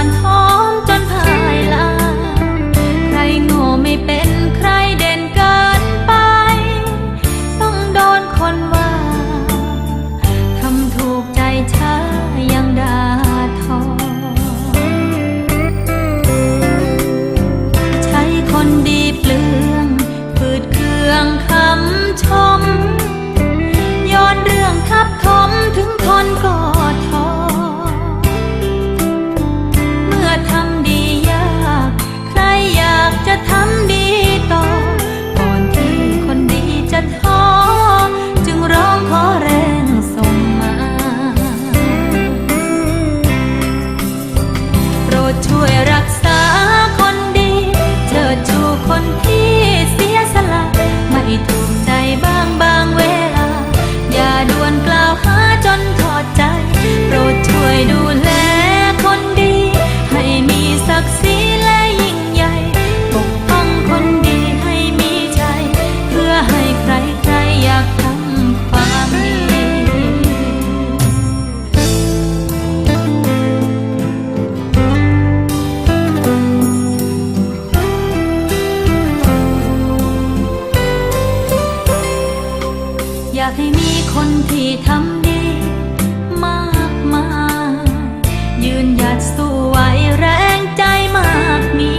เสีากให้มีคนที่ทำดีมากมายยืนหยัดสู้ไหวแรงใจมากมี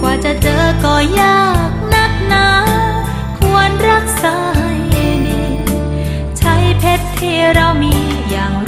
กว่าจะเจอก็ยากนักหนา ควรรักษาให้ดี ใช้เพชรที่เรามีอย่าง